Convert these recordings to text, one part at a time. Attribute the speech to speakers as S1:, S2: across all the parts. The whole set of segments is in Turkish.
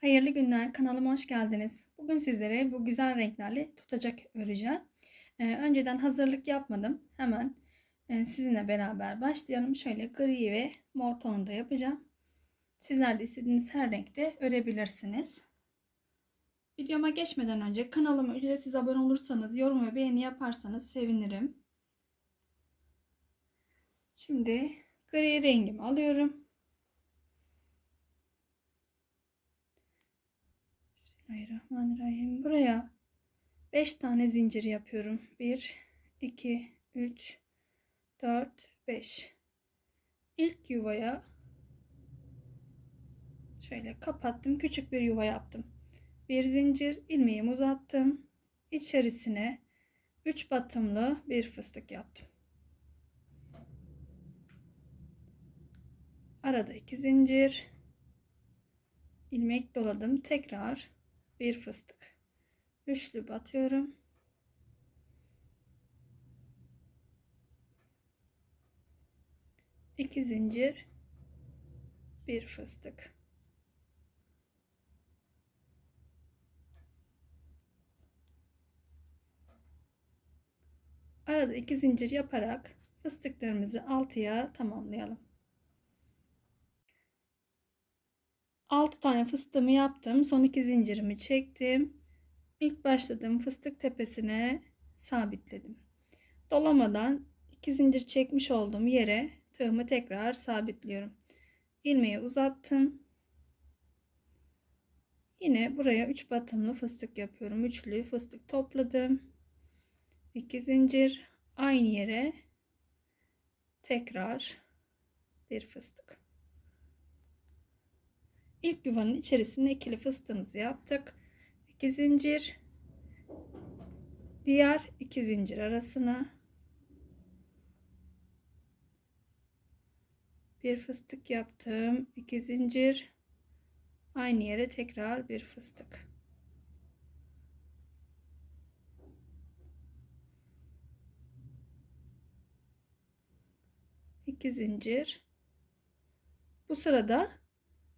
S1: Hayırlı günler, kanalıma hoş geldiniz. Bugün sizlere bu güzel renklerle tutacak öreceğim. Ee, önceden hazırlık yapmadım. Hemen e, sizinle beraber başlayalım. Şöyle gri ve mor tonunda yapacağım. Sizler de istediğiniz her renkte örebilirsiniz. Videoma geçmeden önce kanalıma ücretsiz abone olursanız, yorum ve beğeni yaparsanız sevinirim. Şimdi gri rengimi alıyorum. Bismillahirrahmanirrahim. Buraya 5 tane zincir yapıyorum. 1, 2, 3, 4, 5. İlk yuvaya şöyle kapattım. Küçük bir yuva yaptım. Bir zincir ilmeğimi uzattım. İçerisine 3 batımlı bir fıstık yaptım. Arada 2 zincir ilmek doladım. Tekrar bir fıstık. Üçlü batıyorum. İki zincir, bir fıstık. Arada iki zincir yaparak fıstıklarımızı altıya tamamlayalım. 6 tane fıstığımı yaptım. Son iki zincirimi çektim. İlk başladığım fıstık tepesine sabitledim. Dolamadan iki zincir çekmiş olduğum yere tığımı tekrar sabitliyorum. İlmeği uzattım. Yine buraya 3 batımlı fıstık yapıyorum. Üçlü fıstık topladım. 2 zincir aynı yere tekrar bir fıstık. İlk yuvanın içerisine ikili fıstığımızı yaptık. 2 zincir diğer iki zincir arasına bir fıstık yaptım. 2 zincir aynı yere tekrar bir fıstık. İki zincir. Bu sırada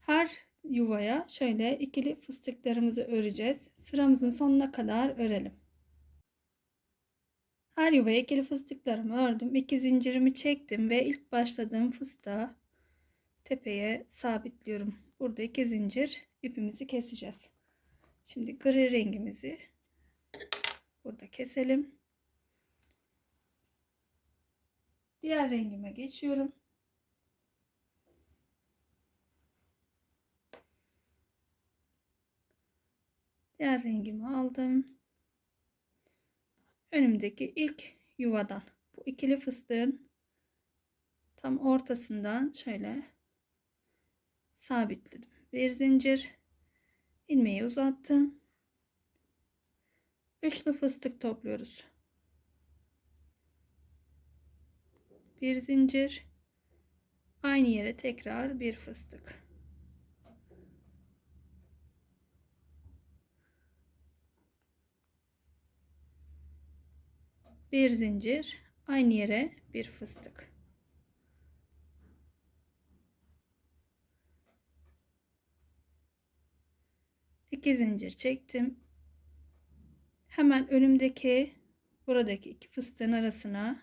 S1: her yuvaya şöyle ikili fıstıklarımızı öreceğiz. Sıramızın sonuna kadar örelim. Her yuvaya ikili fıstıklarımı ördüm. İki zincirimi çektim ve ilk başladığım fıstığa tepeye sabitliyorum. Burada iki zincir ipimizi keseceğiz. Şimdi gri rengimizi burada keselim. Diğer rengime geçiyorum. Diğer rengimi aldım. Önümdeki ilk yuvadan bu ikili fıstığın tam ortasından şöyle sabitledim. Bir zincir ilmeği uzattım. Üçlü fıstık topluyoruz. Bir zincir aynı yere tekrar bir fıstık. Bir zincir aynı yere bir fıstık. İki zincir çektim. Hemen önümdeki buradaki iki fıstığın arasına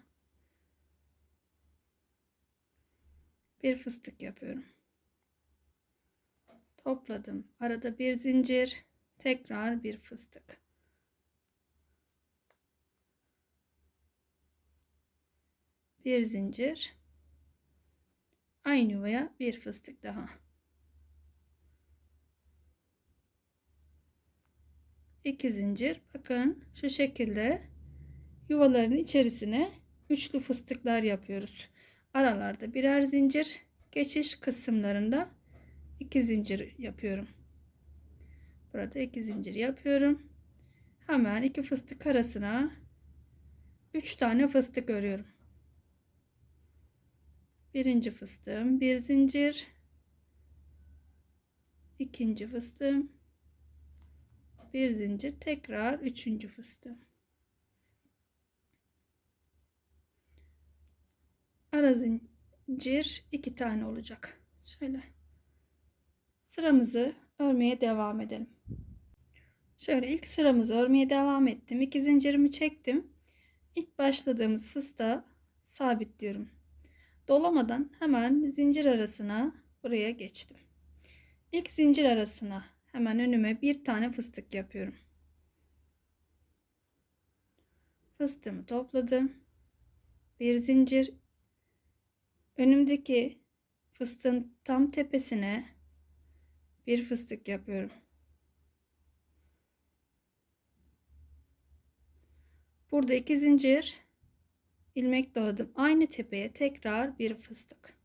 S1: bir fıstık yapıyorum. Topladım. Arada bir zincir tekrar bir fıstık bir zincir. Aynı yuvaya bir fıstık daha. İki zincir. Bakın şu şekilde yuvaların içerisine üçlü fıstıklar yapıyoruz. Aralarda birer zincir geçiş kısımlarında iki zincir yapıyorum. Burada iki zincir yapıyorum. Hemen iki fıstık arasına üç tane fıstık örüyorum birinci fıstığım bir zincir ikinci fıstığım bir zincir tekrar üçüncü fıstığım ara zincir iki tane olacak şöyle sıramızı örmeye devam edelim. Şöyle ilk sıramızı örmeye devam ettim. İki zincirimi çektim. İlk başladığımız fıstığa sabitliyorum. Dolamadan hemen zincir arasına buraya geçtim. İlk zincir arasına hemen önüme bir tane fıstık yapıyorum. Fıstığımı topladım. Bir zincir önümdeki fıstığın tam tepesine bir fıstık yapıyorum. Burada iki zincir ilmek doladım. Aynı tepeye tekrar bir fıstık.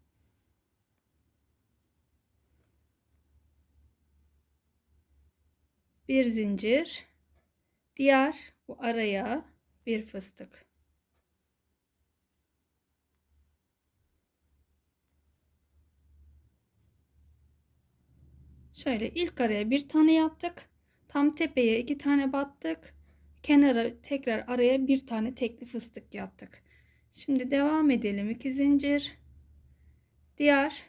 S1: Bir zincir. Diğer bu araya bir fıstık. Şöyle ilk araya bir tane yaptık. Tam tepeye iki tane battık. Kenara tekrar araya bir tane tekli fıstık yaptık. Şimdi devam edelim. iki zincir. Diğer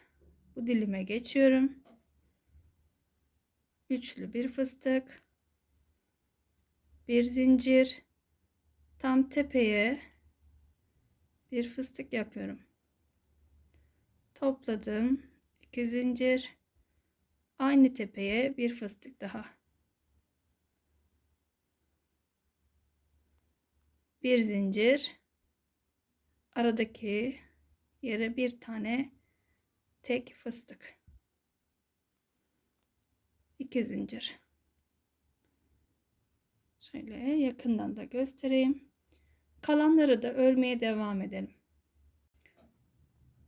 S1: bu dilime geçiyorum. Üçlü bir fıstık. Bir zincir. Tam tepeye bir fıstık yapıyorum. Topladım. iki zincir. Aynı tepeye bir fıstık daha. Bir zincir. Aradaki yere bir tane tek fıstık. İki zincir. Şöyle yakından da göstereyim. Kalanları da örmeye devam edelim.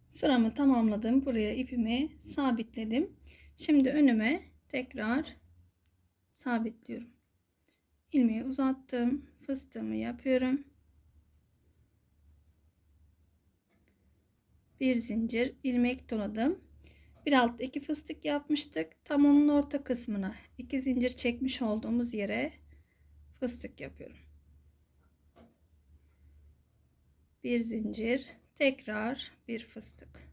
S1: Sıramı tamamladım. Buraya ipimi sabitledim. Şimdi önüme tekrar sabitliyorum. İlmeği uzattım. Fıstığımı yapıyorum. Bir zincir ilmek doladım. Bir altta iki fıstık yapmıştık. Tam onun orta kısmına iki zincir çekmiş olduğumuz yere fıstık yapıyorum. Bir zincir, tekrar bir fıstık.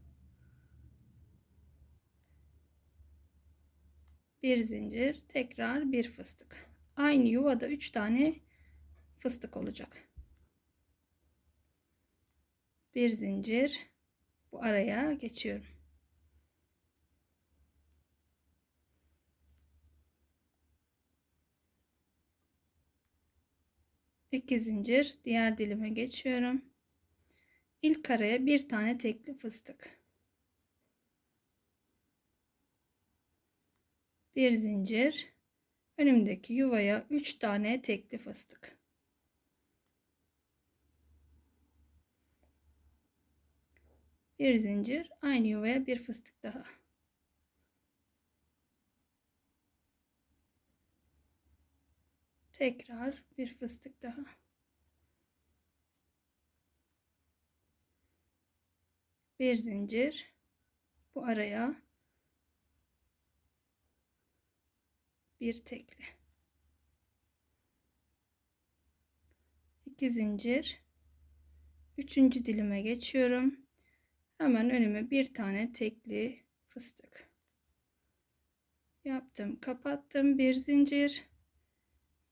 S1: bir zincir tekrar bir fıstık aynı yuvada 3 tane fıstık olacak bir zincir bu araya geçiyorum. İki zincir diğer dilime geçiyorum. İlk araya bir tane tekli fıstık. Bir zincir. Önümdeki yuvaya 3 tane tekli fıstık bir zincir aynı yuvaya bir fıstık daha. Tekrar bir fıstık daha. Bir zincir bu araya bir tekli iki zincir üçüncü dilime geçiyorum hemen önüme bir tane tekli fıstık. Yaptım kapattım. Bir zincir.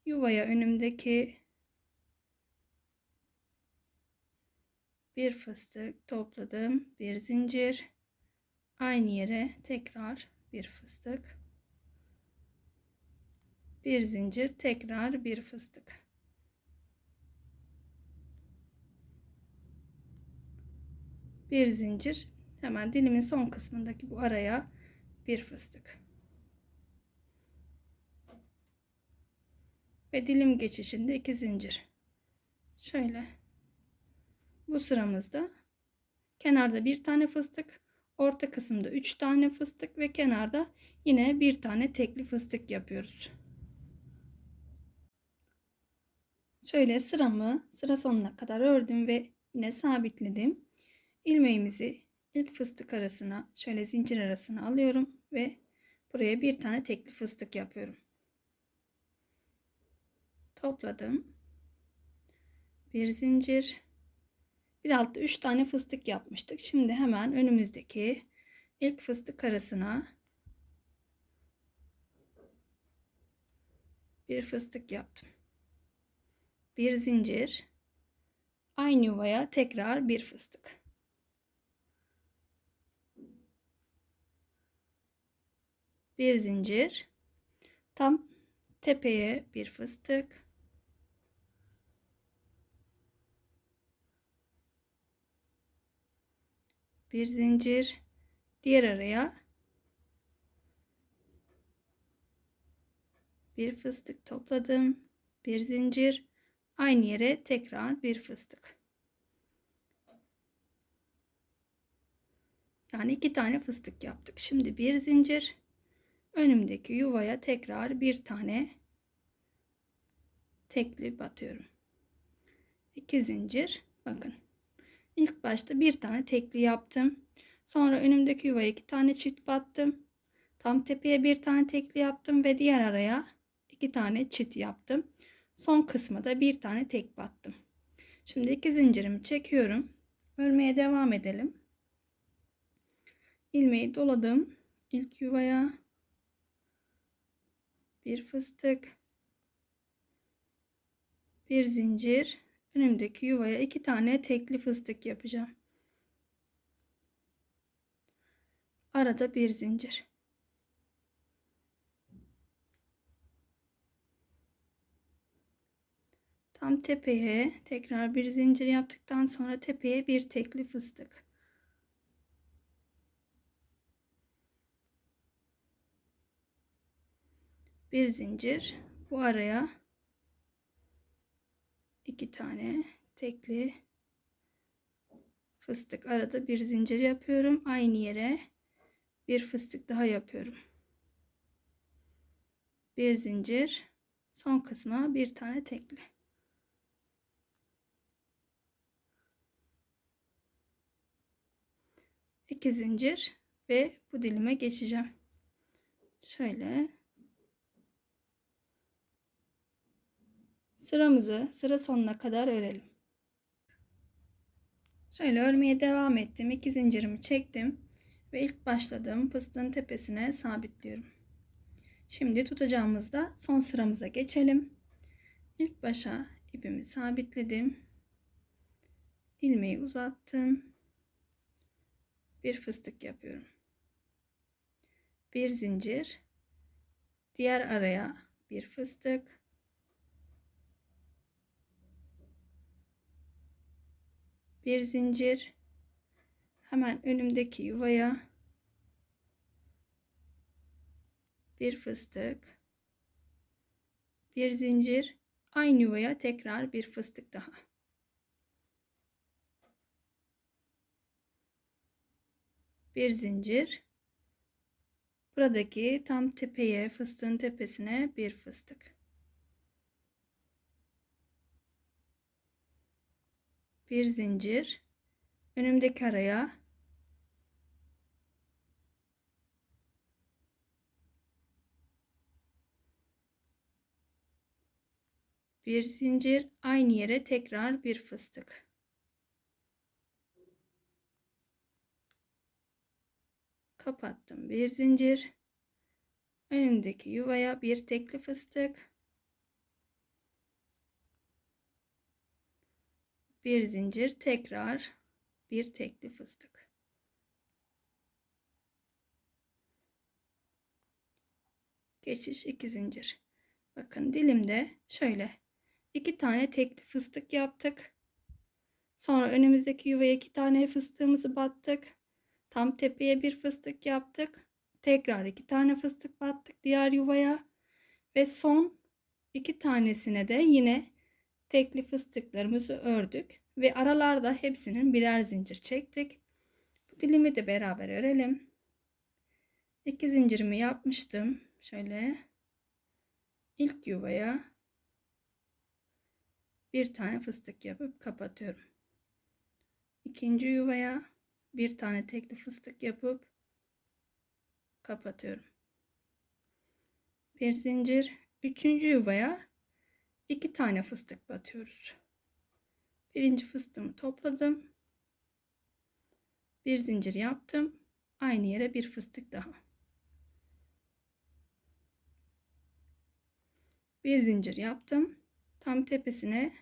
S1: Yuvaya önümdeki bir fıstık topladım. Bir zincir. Aynı yere tekrar bir fıstık. Bir zincir tekrar bir fıstık bir zincir. Hemen dilimin son kısmındaki bu araya bir fıstık. Ve dilim geçişinde iki zincir. Şöyle. Bu sıramızda kenarda bir tane fıstık orta kısımda üç tane fıstık ve kenarda yine bir tane tekli fıstık yapıyoruz. Şöyle sıramı sıra sonuna kadar ördüm ve yine sabitledim. İlmeğimizi ilk fıstık arasına şöyle zincir arasına alıyorum ve buraya bir tane tekli fıstık yapıyorum. Topladım. Bir zincir. Bir altta 3 tane fıstık yapmıştık. Şimdi hemen önümüzdeki ilk fıstık arasına bir fıstık yaptım. Bir zincir. Aynı yuvaya tekrar bir fıstık. Bir zincir. Tam tepeye bir fıstık. Bir zincir. Diğer araya bir fıstık topladım. Bir zincir. Aynı yere tekrar bir fıstık. Yani iki tane fıstık yaptık. Şimdi bir zincir. Önümdeki yuvaya tekrar bir tane tekli batıyorum. İki zincir. Bakın. İlk başta bir tane tekli yaptım. Sonra önümdeki yuvaya iki tane çift battım. Tam tepeye bir tane tekli yaptım ve diğer araya iki tane çift yaptım. Son kısma da bir tane tek battım. Şimdi iki zincirimi çekiyorum. Örmeye devam edelim. İlmeği doladım. İlk yuvaya bir fıstık, bir zincir, önümdeki yuvaya iki tane tekli fıstık yapacağım. Arada bir zincir. Tam tepeye tekrar bir zincir yaptıktan sonra tepeye bir tekli fıstık. Bir zincir. Bu araya iki tane tekli fıstık arada bir zincir yapıyorum. Aynı yere bir fıstık daha yapıyorum. Bir zincir. Son kısma bir tane tekli. iki zincir ve bu dilime geçeceğim. Şöyle sıramızı sıra sonuna kadar örelim. Şöyle örmeye devam ettim. İki zincirimi çektim ve ilk başladığım fıstığın tepesine sabitliyorum. Şimdi tutacağımızda son sıramıza geçelim. İlk başa ipimi sabitledim. ilmeği uzattım bir fıstık yapıyorum. Bir zincir, diğer araya bir fıstık, bir zincir, hemen önümdeki yuvaya bir fıstık, bir zincir, aynı yuvaya tekrar bir fıstık daha. bir zincir. Buradaki tam tepeye, fıstığın tepesine bir fıstık. Bir zincir. Önümdeki araya. Bir zincir. Aynı yere tekrar bir fıstık. kapattım. Bir zincir. Önümdeki yuvaya bir tekli fıstık bir zincir tekrar bir tekli fıstık. Geçiş iki zincir. Bakın dilimde şöyle. İki tane tekli fıstık yaptık. Sonra önümüzdeki yuvaya iki tane fıstığımızı battık. Tam tepeye bir fıstık yaptık. Tekrar iki tane fıstık battık diğer yuvaya. Ve son iki tanesine de yine tekli fıstıklarımızı ördük. Ve aralarda hepsinin birer zincir çektik. Bu dilimi de beraber örelim. İki zincirimi yapmıştım. Şöyle ilk yuvaya bir tane fıstık yapıp kapatıyorum. İkinci yuvaya bir tane tekli fıstık yapıp kapatıyorum. Bir zincir, üçüncü yuvaya iki tane fıstık batıyoruz. Birinci fıstığımı topladım. Bir zincir yaptım. Aynı yere bir fıstık daha. bir zincir yaptım. Tam tepesine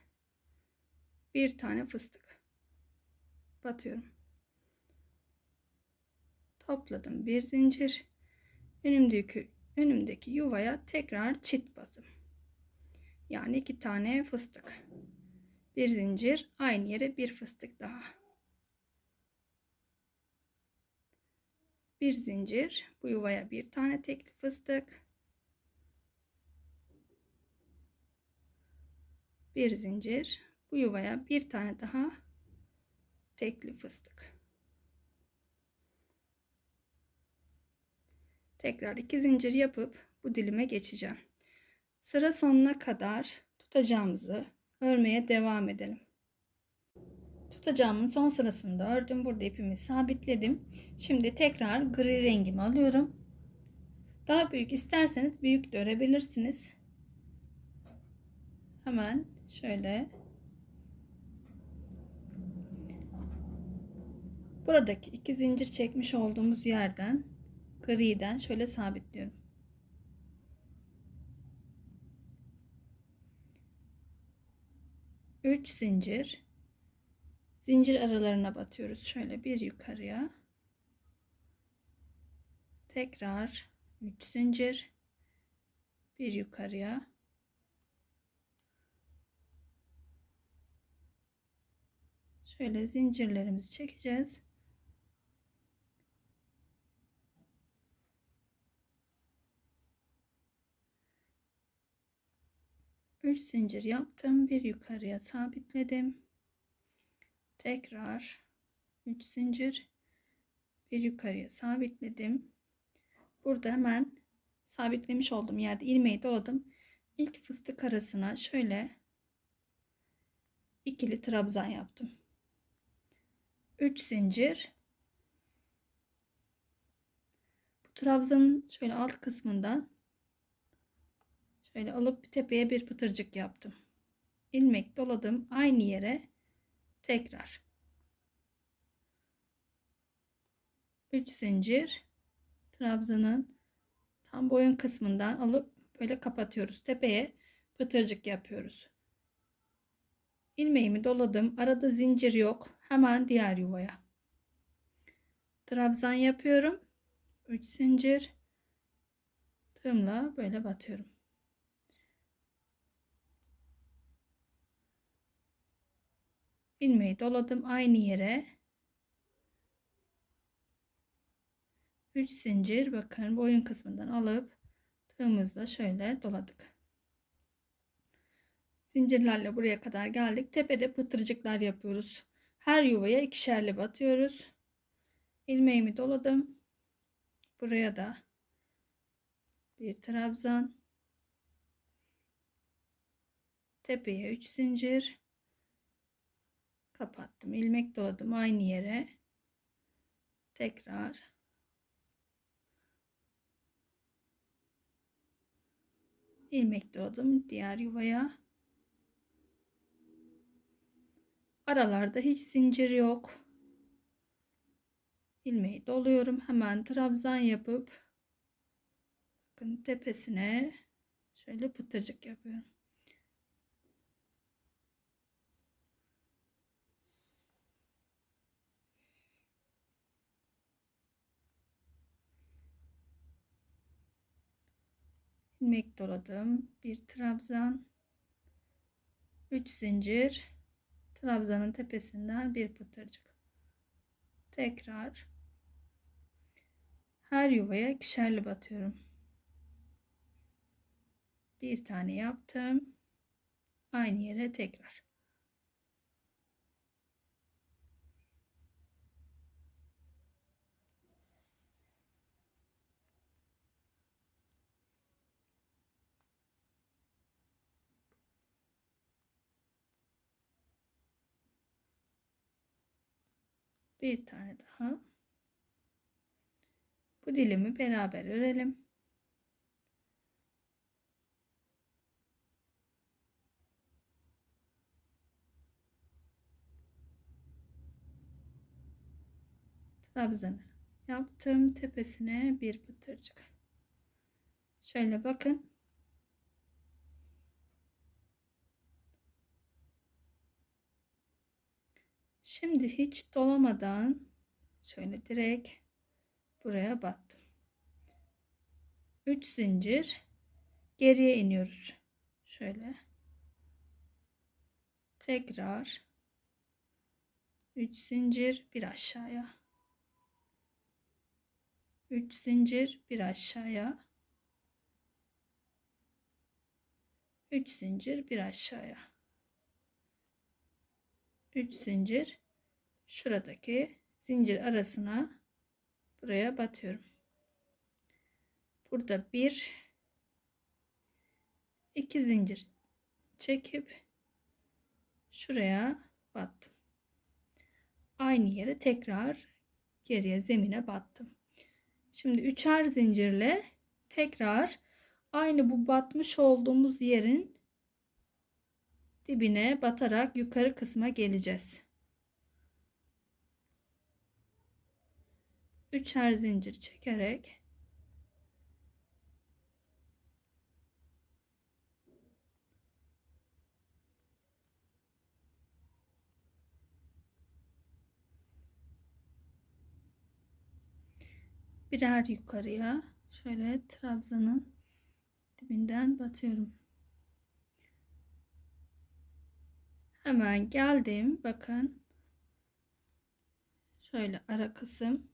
S1: bir tane fıstık batıyorum. Topladım bir zincir. Önümdeki önümdeki yuvaya tekrar çift batım. Yani iki tane fıstık. Bir zincir, aynı yere bir fıstık daha. Bir zincir, bu yuvaya bir tane tekli fıstık. Bir zincir, bu yuvaya bir tane daha tekli fıstık. Tekrar iki zincir yapıp bu dilime geçeceğim. Sıra sonuna kadar tutacağımızı örmeye devam edelim. Tutacağımın son sırasında ördüm. Burada ipimi sabitledim. Şimdi tekrar gri rengimi alıyorum. Daha büyük isterseniz büyük de örebilirsiniz. Hemen şöyle buradaki iki zincir çekmiş olduğumuz yerden griden şöyle sabitliyorum. 3 zincir. Zincir aralarına batıyoruz şöyle bir yukarıya. Tekrar 3 zincir. Bir yukarıya. Şöyle zincirlerimizi çekeceğiz 3 zincir yaptım. Bir yukarıya sabitledim. Tekrar 3 zincir bir yukarıya sabitledim. Burada hemen sabitlemiş olduğum yerde ilmeği doladım. İlk fıstık arasına şöyle ikili trabzan yaptım. 3 zincir bu trabzanın şöyle alt kısmından Şöyle alıp tepeye bir pıtırcık yaptım. ilmek doladım aynı yere. Tekrar. 3 zincir. Trabzanın tam boyun kısmından alıp böyle kapatıyoruz. Tepeye pıtırcık yapıyoruz. İlmeğimi doladım. Arada zincir yok. Hemen diğer yuvaya. Trabzan yapıyorum. 3 zincir. Tığımla böyle batıyorum ilmeği doladım aynı yere. 3 zincir bakın boyun kısmından alıp tığımızla şöyle doladık. Zincirlerle buraya kadar geldik. Tepede pıtırcıklar yapıyoruz. Her yuvaya ikişerli batıyoruz. İlmeğimi doladım. Buraya da bir trabzan. Tepeye 3 zincir kapattım. İlmek doladım aynı yere. Tekrar. İlmek doladım diğer yuvaya. Aralarda hiç zincir yok. İlmeği doluyorum. Hemen trabzan yapıp bakın tepesine şöyle pıtırcık yapıyorum ilmek doladım. Bir trabzan. 3 zincir. Trabzanın tepesinden bir pıtırcık. Tekrar her yuvaya ikişerli batıyorum. Bir tane yaptım. Aynı yere tekrar. Bir tane daha. Bu dilimi beraber örelim. Trabzanı yaptım. Tepesine bir pıtırcık. Şöyle bakın Şimdi hiç dolamadan şöyle direkt buraya battım. 3 zincir geriye iniyoruz. Şöyle. Tekrar 3 zincir bir aşağıya. 3 zincir bir aşağıya. 3 zincir bir aşağıya. 3 zincir şuradaki zincir arasına buraya batıyorum. Burada bir iki zincir çekip şuraya battım. Aynı yere tekrar geriye zemine battım. Şimdi üçer zincirle tekrar aynı bu batmış olduğumuz yerin dibine batarak yukarı kısma geleceğiz. Üçer zincir çekerek birer yukarıya şöyle trabzanın dibinden batıyorum. Hemen geldim. Bakın. Şöyle ara kısım.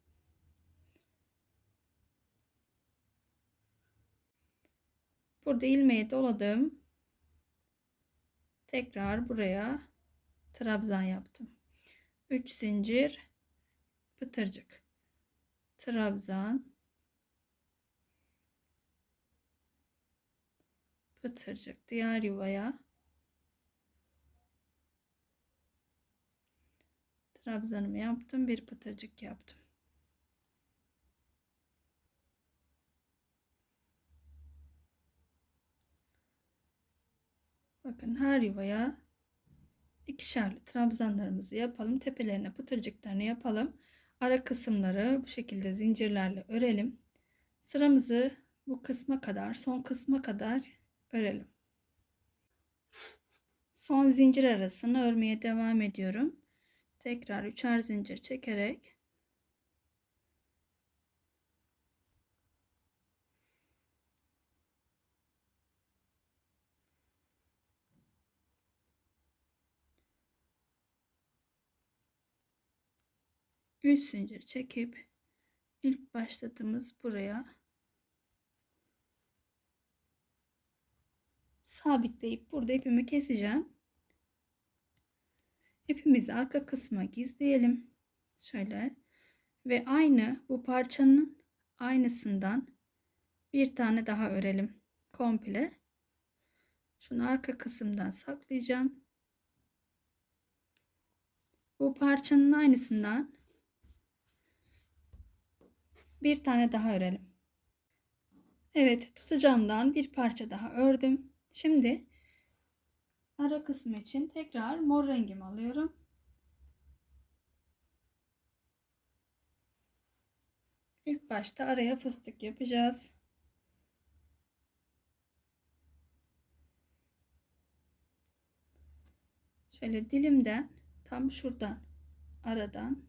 S1: Burada ilmeği doladım. Tekrar buraya trabzan yaptım. 3 zincir pıtırcık. Trabzan pıtırcık diğer yuvaya trabzanımı yaptım bir pıtırcık yaptım bakın her yuvaya ikişerli trabzanlarımızı yapalım tepelerine pıtırcıklarını yapalım ara kısımları bu şekilde zincirlerle örelim sıramızı bu kısma kadar son kısma kadar örelim. Son zincir arasını örmeye devam ediyorum. Tekrar üçer zincir çekerek üç zincir çekip ilk başladığımız buraya sabitleyip burada ipimi keseceğim. İpimizi arka kısma gizleyelim. Şöyle ve aynı bu parçanın aynısından bir tane daha örelim komple. Şunu arka kısımdan saklayacağım. Bu parçanın aynısından bir tane daha örelim. Evet tutacağımdan bir parça daha ördüm. Şimdi ara kısmı için tekrar mor rengimi alıyorum. İlk başta araya fıstık yapacağız. Şöyle dilimden tam şuradan aradan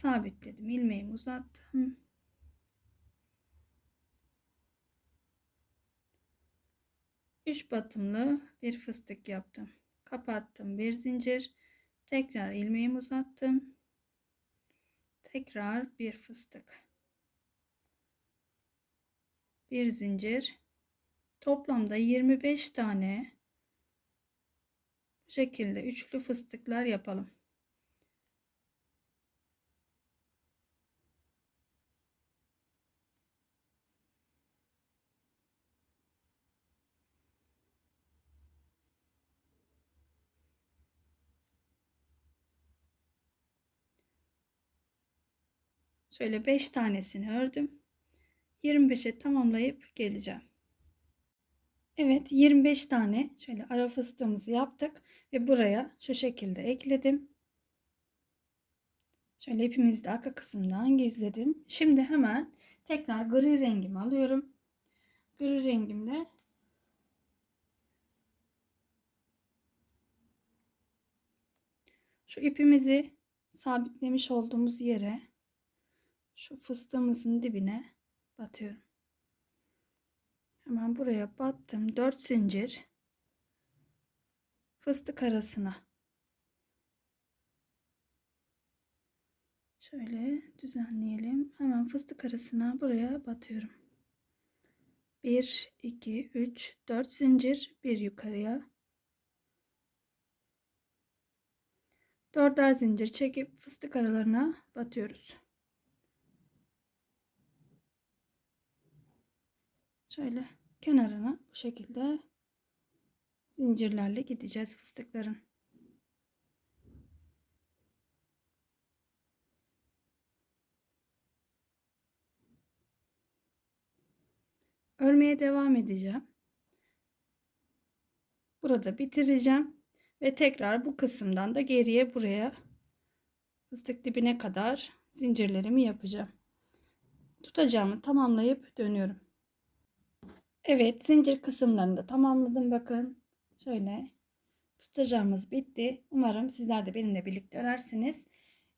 S1: sabitledim. ilmeğimi uzattım. Üç batımlı bir fıstık yaptım. Kapattım bir zincir. Tekrar ilmeğimi uzattım. Tekrar bir fıstık. Bir zincir. Toplamda 25 tane bu şekilde üçlü fıstıklar yapalım. Şöyle 5 tanesini ördüm. 25'e tamamlayıp geleceğim. Evet 25 tane şöyle ara fıstığımızı yaptık ve buraya şu şekilde ekledim. Şöyle ipimizi de arka kısımdan gizledim. Şimdi hemen tekrar gri rengimi alıyorum. Gri rengimle şu ipimizi sabitlemiş olduğumuz yere şu fıstığımızın dibine batıyorum. Hemen buraya battım. 4 zincir fıstık arasına şöyle düzenleyelim. Hemen fıstık arasına buraya batıyorum. 1 2 3 4 zincir bir yukarıya dörder zincir çekip fıstık aralarına batıyoruz. Şöyle kenarına bu şekilde zincirlerle gideceğiz fıstıkların. Örmeye devam edeceğim. Burada bitireceğim ve tekrar bu kısımdan da geriye buraya fıstık dibine kadar zincirlerimi yapacağım. Tutacağımı tamamlayıp dönüyorum. Evet zincir kısımlarını da tamamladım bakın. Şöyle tutacağımız bitti. Umarım sizler de benimle birlikte örersiniz.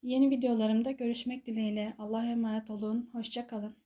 S1: Yeni videolarımda görüşmek dileğiyle. Allah'a emanet olun. Hoşçakalın.